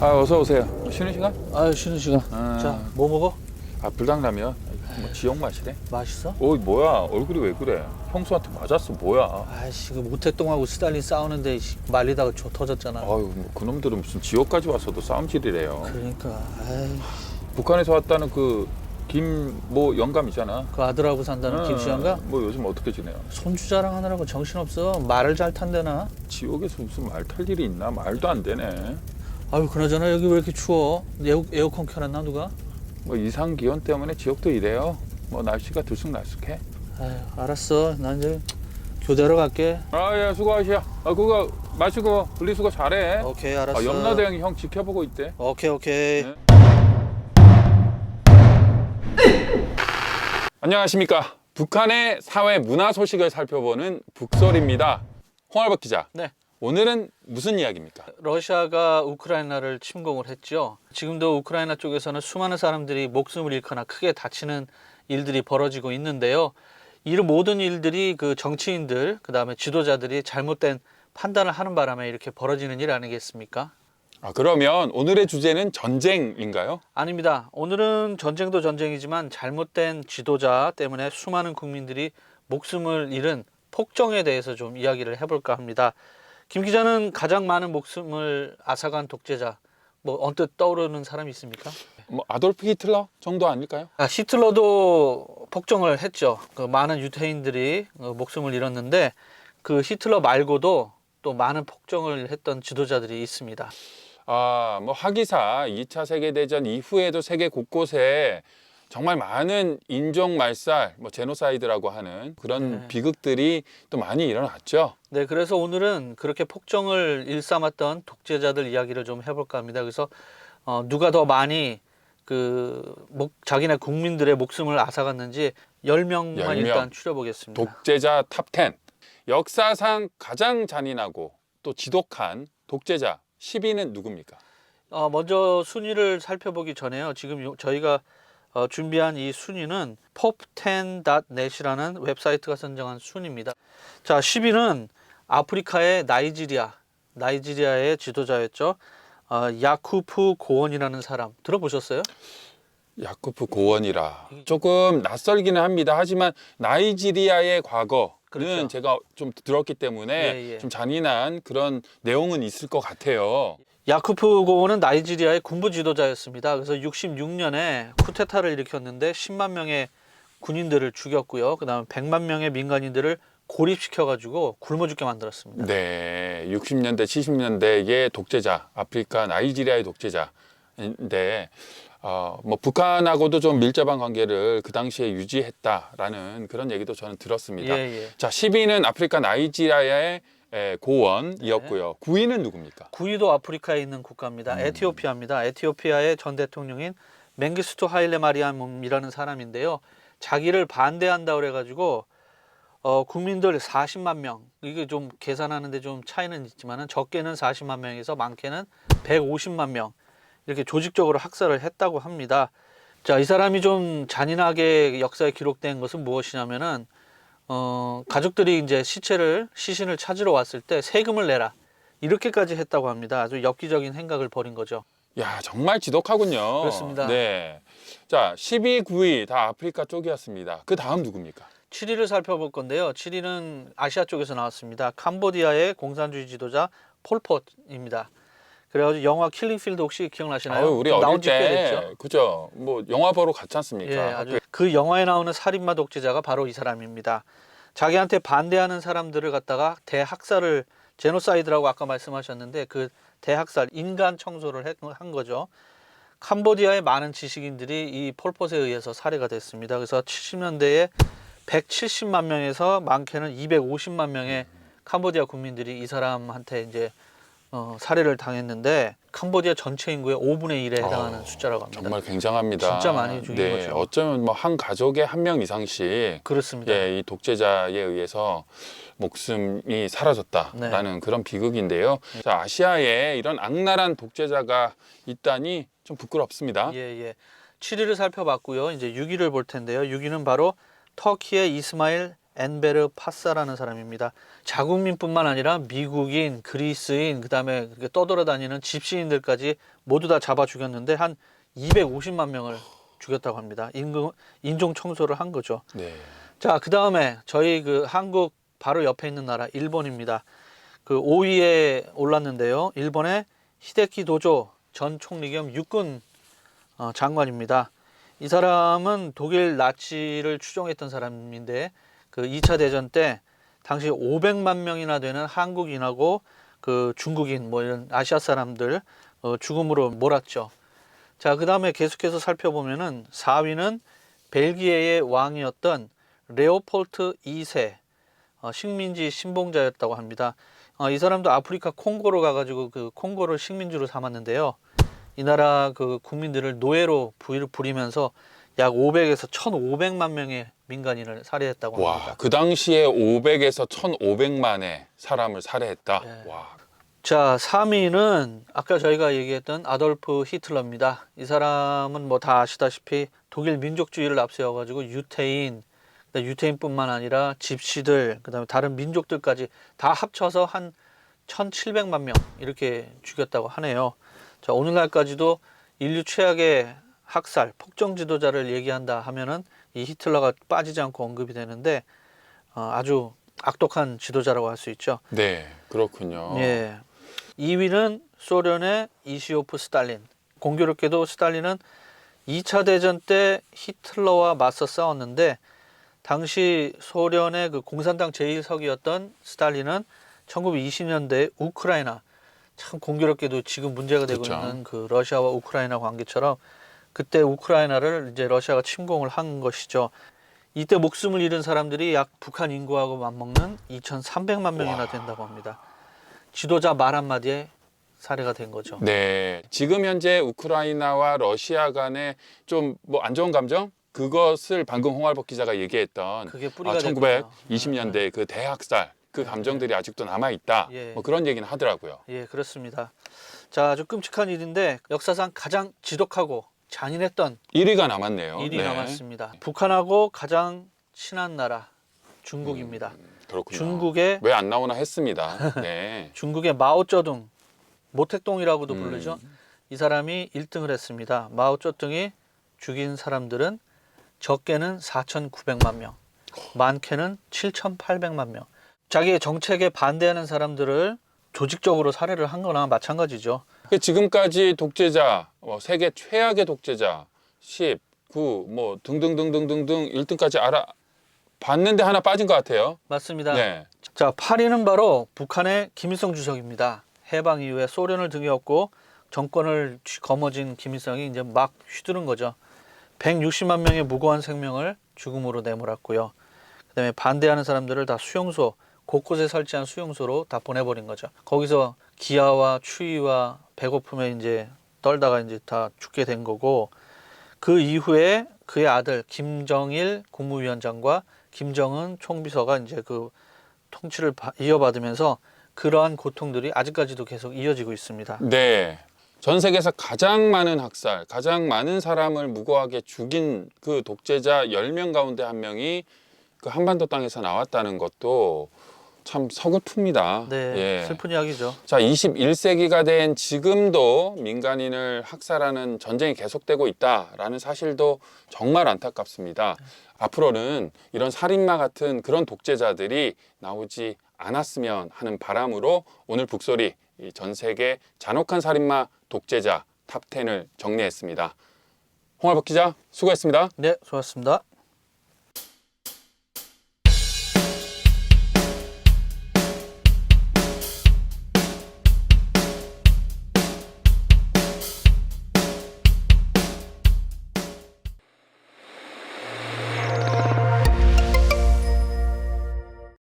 아 어서 오세요. 쉬는 시간? 아유 쉬는 시간. 아. 자, 뭐 먹어? 아 불닭라면. 뭐 지역 맛이래. 맛있어? 어이 뭐야 얼굴이 왜 그래? 형수한테 맞았어 뭐야? 아이씨, 그 모태똥하고 스탈린 싸우는데 씨, 말리다가 조 터졌잖아. 아유 뭐 그놈들은 무슨 지역까지 와서도 싸움질이래요. 그러니까, 아이, 북한에서 왔다는 그 김뭐 영감이잖아. 그 아들하고 산다는 어, 김시환가 뭐 요즘 어떻게 지내요? 손주 자랑하느라고 정신없어. 말을 잘 탄대나? 지옥에서 무슨 말 탈 일이 있나? 말도 안 되네. 아유, 그나저나 여기 왜 이렇게 추워? 에어, 에어컨 켜놨나 누가? 뭐 이상 기온 때문에 지역도 이래요. 뭐 날씨가 들쑥날쑥해. 아유, 알았어. 난 이제 교대로 갈게. 아 예 수고하시오. 아 그거 마시고 분리수거 잘해. 오케이, 알았어. 아, 염라대 형이 형 지켜보고 있대. 오케이, 오케이. 네. 안녕하십니까. 북한의 사회 문화 소식을 살펴보는 북설입니다. 홍알박 기자. 네. 오늘은 무슨 이야기입니까? 러시아가 우크라이나를 침공을 했죠. 지금도 우크라이나 쪽에서는 수많은 사람들이 목숨을 잃거나 크게 다치는 일들이 벌어지고 있는데요. 이 모든 일들이 그 정치인들, 그 다음에 지도자들이 잘못된 판단을 하는 바람에 이렇게 벌어지는 일 아니겠습니까? 아, 그러면 오늘의 주제는 전쟁인가요? 아닙니다. 오늘은 전쟁도 전쟁이지만 잘못된 지도자 때문에 수많은 국민들이 목숨을 잃은 폭정에 대해서 좀 이야기를 해볼까 합니다. 김 기자는 가장 많은 목숨을 앗아간 독재자, 뭐 언뜻 떠오르는 사람이 있습니까? 뭐 아돌프 히틀러 정도 아닐까요? 아, 히틀러도 폭정을 했죠. 그 많은 유태인들이 어, 목숨을 잃었는데 그 히틀러 말고도 또 많은 폭정을 했던 지도자들이 있습니다. 아, 뭐 하기사 2차 세계 대전 이후에도 세계 곳곳에 정말 많은 인종 말살, 뭐 제노사이드라고 하는 그런 네. 비극들이 또 많이 일어났죠. 네, 그래서 오늘은 그렇게 폭정을 일삼았던 독재자들 이야기를 좀 해볼까 합니다. 그래서 어, 누가 더 많이 그 목, 자기네 국민들의 목숨을 앗아갔는지 10명만 열 명. 일단 추려보겠습니다. 독재자 탑 10. 역사상 가장 잔인하고 또 지독한 독재자 10위는 누굽니까? 어, 먼저 순위를 살펴보기 전에요. 지금 요- 저희가 어, 준비한 이 순위는 pop10.net이라는 웹사이트가 선정한 순위입니다. 자, 10위는 아프리카의 나이지리아, 나이지리아의 지도자였죠. 어, 야쿠프 고원이라는 사람 들어보셨어요? 야쿠프 고원이라 조금 낯설기는 합니다. 하지만 나이지리아의 과거는 그렇죠. 제가 좀 들었기 때문에 예, 예. 좀 잔인한 그런 내용은 있을 것 같아요. 야쿠프 고원은 나이지리아의 군부 지도자였습니다. 그래서 66년에 쿠데타를 일으켰는데 10만 명의 군인들을 죽였고요. 그다음에 100만 명의 민간인들을 고립시켜 가지고 굶어 죽게 만들었습니다. 네, 60년대, 70년대의 독재자, 아프리카 나이지리아의 독재자인데, 어, 뭐 북한하고도 좀 밀접한 관계를 그 당시에 유지했다라는 그런 얘기도 저는 들었습니다. 예, 예. 자, 10위는 아프리카 나이지리아의 에, 고원이었고요. 9위는 누굽니까? 9위도 아프리카에 있는 국가입니다. 음. 에티오피아입니다. 에티오피아의 전 대통령인 맹기스투 하일레 마리암이라는 사람인데요. 자기를 반대한다 그래가지고 어, 국민들 40만 명 이게 좀 계산하는데 좀 차이는 있지만은 적게는 40만 명에서 많게는 150만 명 이렇게 조직적으로 학살을 했다고 합니다. 자, 이 사람이 좀 잔인하게 역사에 기록된 것은 무엇이냐면은 어, 가족들이 이제 시체를 시신을 찾으러 왔을 때 세금을 내라 이렇게까지 했다고 합니다. 아주 엽기적인 행각을 벌인 거죠. 야, 정말 지독하군요. 그렇습니다. 네. 자, 10위, 9위 다 아프리카 쪽이었습니다. 그 다음 누굽니까? 7위를 살펴볼 건데요. 7위는 아시아 쪽에서 나왔습니다. 캄보디아의 공산주의 지도자 폴폿입니다. 그래가지고 영화 킬링필드 혹시 기억나시나요? 아유, 우리 나온 어릴 지꽤 때 됐죠. 그죠? 뭐 영화 보러 갔지 않습니까? 예, 아주 그 영화에 나오는 살인마 독재자가 바로 이 사람입니다. 자기한테 반대하는 사람들을 갖다가 대학살을 제노사이드라고 아까 말씀하셨는데 그 대학살 인간 청소를 했- 한 거죠. 캄보디아의 많은 지식인들이 이 폴폿에 의해서 살해가 됐습니다. 그래서 70년대에 170만 명에서 많게는 250만 명의 캄보디아 국민들이 이 사람한테 이제 어, 살해를 당했는데 캄보디아 전체 인구의 5분의 1에 해당하는 어, 숫자라고 합니다. 정말 굉장합니다. 진짜 많이 죽인 네, 거죠. 어쩌면 뭐 한 가족에 한 명 이상씩 그렇습니다. 예, 이 독재자에 의해서 목숨이 사라졌다라는 네. 그런 비극인데요. 자, 아시아에 이런 악랄한 독재자가 있다니 좀 부끄럽습니다. 예, 예. 7위를 살펴봤고요. 이제 6위를 볼 텐데요. 6위는 바로 터키의 이스마일 엔베르 파사라는 사람입니다. 자국민뿐만 아니라 미국인, 그리스인, 그 다음에 그렇게 떠돌아다니는 집시인들까지 모두 다 잡아 죽였는데 한 250만 명을 죽였다고 합니다. 인공, 인종 청소를 한 거죠. 네. 자, 그 다음에 저희 그 한국 바로 옆에 있는 나라 일본입니다. 그 5위에 올랐는데요. 일본의 히데키 도조 전 총리 겸 육군 어, 장관입니다. 이 사람은 독일 나치를 추종했던 사람인데 그 2차 대전 때 당시 500만 명이나 되는 한국인하고 그 중국인 뭐 이런 아시아 사람들 어, 죽음으로 몰았죠. 자, 그 다음에 계속해서 살펴보면은 4위는 벨기에의 왕이었던 레오폴트 2세 어, 식민지 신봉자였다고 합니다. 어, 이 사람도 아프리카 콩고로 가가지고 그 콩고를 식민지로 삼았는데요. 이 나라 그 국민들을 노예로 부리- 부리면서 약 500에서 1,500만 명의 민간인을 살해했다고 와, 합니다. 그 당시에 500에서 1,500만의 사람을 살해했다. 네. 와, 자, 3위는 아까 저희가 얘기했던 아돌프 히틀러입니다. 이 사람은 뭐 다 아시다시피 독일 민족주의를 앞세워 가지고 유태인, 그다음에 유태인뿐만 아니라 집시들, 그다음에 다른 민족들까지 다 합쳐서 한 1,700만 명 이렇게 죽였다고 하네요. 자, 오늘날까지도 인류 최악의 학살, 폭정 지도자를 얘기한다 하면은 이 히틀러가 빠지지 않고 언급이 되는데 어, 아주 악독한 지도자라고 할 수 있죠. 네, 그렇군요. 예. 2위는 소련의 이시오프 스탈린. 공교롭게도 스탈린은 2차 대전 때 히틀러와 맞서 싸웠는데 당시 소련의 그 공산당 제1석이었던 스탈린은 1920년대 우크라이나 참 공교롭게도 지금 문제가 되고 그쵸. 있는 그 러시아와 우크라이나 관계처럼 그때 우크라이나를 이제 러시아가 침공을 한 것이죠. 이때 목숨을 잃은 사람들이 약 북한 인구하고 맞먹는 2,300만 명이나 와. 된다고 합니다. 지도자 말 한마디에 살해가 된 거죠. 네, 지금 현재 우크라이나와 러시아 간의 좀 뭐 안 좋은 감정 그것을 방금 홍알복 기자가 얘기했던 그게 뿌리가 아, 됐군요. 1920년대 그 대학살 그 감정들이 아직도 남아 있다. 예. 뭐 그런 얘기는 하더라고요. 예, 그렇습니다. 자, 아주 끔찍한 일인데 역사상 가장 지독하고 잔인했던 1위가 남았네요. 일이 네. 남았습니다. 북한하고 가장 친한 나라 중국입니다. 그렇군요. 중국의 왜 안 나오나 했습니다. 네. 중국의 마오쩌둥 모택동이라고도 음. 부르죠. 이 사람이 1등을 했습니다. 마오쩌둥이 죽인 사람들은 적게는 4,900만 명, 많게는 7,800만 명. 자기의 정책에 반대하는 사람들을 조직적으로 살해를 한 거나 마찬가지죠. 그 지금까지 독재자, 뭐 세계 최악의 독재자 10, 9, 뭐 등등등등등등 1등까지 알아 봤는데 하나 빠진 것 같아요. 맞습니다. 네. 자, 8위는 바로 북한의 김일성 주석입니다. 해방 이후에 소련을 등에 업고 정권을 쥐- 거머쥔 김일성이 이제 막 휘두른 거죠. 160만 명의 무고한 생명을 죽음으로 내몰았고요. 그다음에 반대하는 사람들을 다 수용소 곳곳에 설치한 수용소로 다 보내버린 거죠. 거기서 기아와 추위와 배고픔에 이제 떨다가 이제 다 죽게 된 거고 그 이후에 그의 아들 김정일 국무위원장과 김정은 총비서가 이제 그 통치를 바- 이어받으면서 그러한 고통들이 아직까지도 계속 이어지고 있습니다. 네. 전 세계에서 가장 많은 학살, 가장 많은 사람을 무고하게 죽인 그 독재자 10명 가운데 한 명이 그 한반도 땅에서 나왔다는 것도 참 서글픕니다. 네, 예. 슬픈 이야기죠. 자, 21세기가 된 지금도 민간인을 학살하는 전쟁이 계속되고 있다라는 사실도 정말 안타깝습니다. 앞으로는 이런 살인마 같은 그런 독재자들이 나오지 않았으면 하는 바람으로 오늘 북소리 이 전 세계 잔혹한 살인마 독재자 탑10을 정리했습니다. 홍알복 기자 수고했습니다. 네, 수고하셨습니다.